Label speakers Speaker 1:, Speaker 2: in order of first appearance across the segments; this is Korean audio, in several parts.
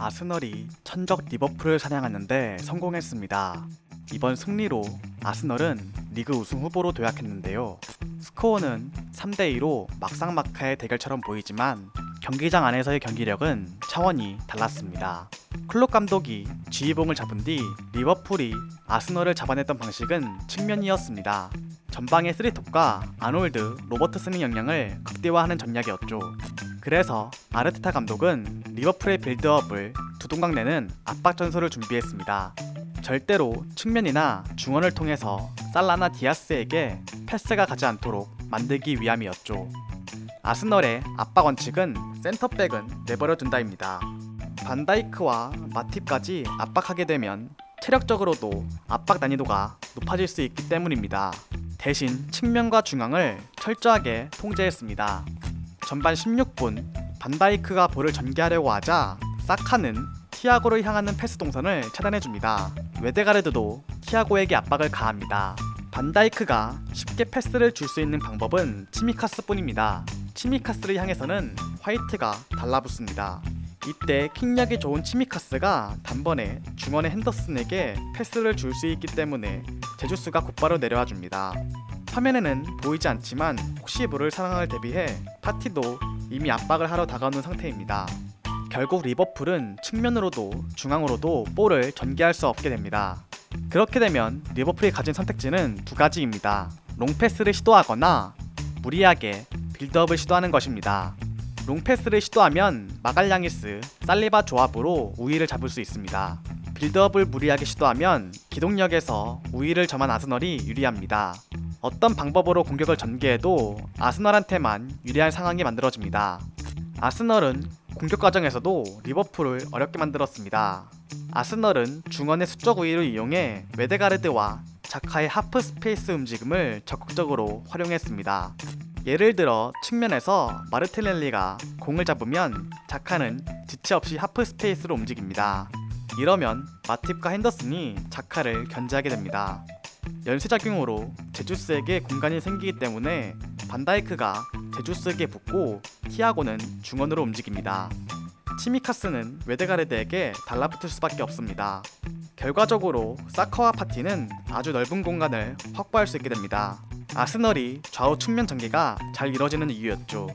Speaker 1: 아스널이 천적 리버풀을 사냥하는데 성공했습니다. 이번 승리로 아스널은 리그 우승 후보로 도약했는데요. 스코어는 3대2로 막상막하의 대결처럼 보이지만 경기장 안에서의 경기력은 차원이 달랐습니다. 클롭 감독이 지휘봉을 잡은 뒤 리버풀이 아스널을 잡아냈던 방식은 측면이었습니다. 전방의 쓰리톱과 아놀드, 로버트슨의 역량을 극대화하는 전략이었죠. 그래서 아르테타 감독은 리버풀의 빌드업을 두 동강 내는 압박 전술을 준비했습니다. 절대로 측면이나 중원을 통해서 살라나 디아스에게 패스가 가지 않도록 만들기 위함이었죠. 아스널의 압박 원칙은 센터백은 내버려 둔다입니다. 반다이크와 마팁까지 압박하게 되면 체력적으로도 압박 난이도가 높아질 수 있기 때문입니다. 대신 측면과 중앙을 철저하게 통제했습니다. 전반 16분 반다이크가 볼을 전개하려고 하자 사카는 티아고를 향하는 패스 동선을 차단해줍니다. 웨데가르드도 티아고에게 압박을 가합니다. 반다이크가 쉽게 패스를 줄 수 있는 방법은 치미카스뿐입니다. 치미카스를 향해서는 화이트가 달라붙습니다. 이때 킥력이 좋은 치미카스가 단번에 중원의 핸더슨에게 패스를 줄 수 있기 때문에 제주스가 곧바로 내려와 줍니다. 화면에는 보이지 않지만 혹시 모를 상황을 대비해 파티도 이미 압박을 하러 다가오는 상태입니다. 결국 리버풀은 측면으로도 중앙으로도 볼을 전개할 수 없게 됩니다. 그렇게 되면 리버풀이 가진 선택지는 두 가지입니다. 롱패스를 시도하거나 무리하게 빌드업을 시도하는 것입니다. 롱패스를 시도하면 마갈량이스, 살리바 조합으로 우위를 잡을 수 있습니다. 빌드업을 무리하게 시도하면 기동력에서 우위를 점한 아스널이 유리합니다. 어떤 방법으로 공격을 전개해도 아스널한테만 유리한 상황이 만들어집니다. 아스널은 공격 과정에서도 리버풀을 어렵게 만들었습니다. 아스널은 중원의 수적 우위를 이용해 웨데가르드와 자카의 하프 스페이스 움직임을 적극적으로 활용했습니다. 예를 들어 측면에서 마르텔렐리가 공을 잡으면 자카는 지체 없이 하프 스페이스로 움직입니다. 이러면 마팁과 핸더슨이 자카를 견제하게 됩니다. 연쇄작용으로 제주스에게 공간이 생기기 때문에 반다이크가 제주스에게 붙고 티아고는 중원으로 움직입니다. 치미카스는 웨데가르드에게 달라붙을 수밖에 없습니다. 결과적으로 사커와 파티는 아주 넓은 공간을 확보할 수 있게 됩니다. 아스널이 좌우 측면 전개가 잘 이뤄지는 이유였죠.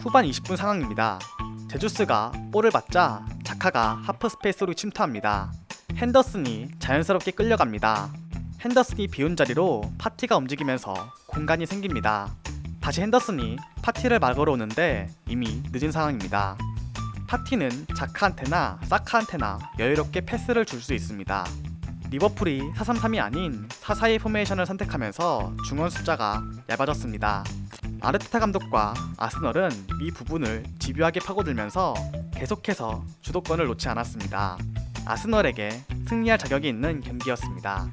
Speaker 1: 후반 20분 상황입니다. 제주스가 볼을 받자 자카가 하프 스페이스로 침투합니다. 핸더슨이 자연스럽게 끌려갑니다. 핸더슨이 비운 자리로 파티가 움직이면서 공간이 생깁니다. 다시 핸더슨이 파티를 막으러 오는데 이미 늦은 상황입니다. 파티는 자카한테나 사카한테나 여유롭게 패스를 줄 수 있습니다. 리버풀이 4-3-3이 아닌 4-4-2 포메이션을 선택하면서 중원 숫자가 얇아졌습니다. 아르테타 감독과 아스널은 이 부분을 집요하게 파고들면서 계속해서 주도권을 놓지 않았습니다. 아스널에게 승리할 자격이 있는 경기였습니다.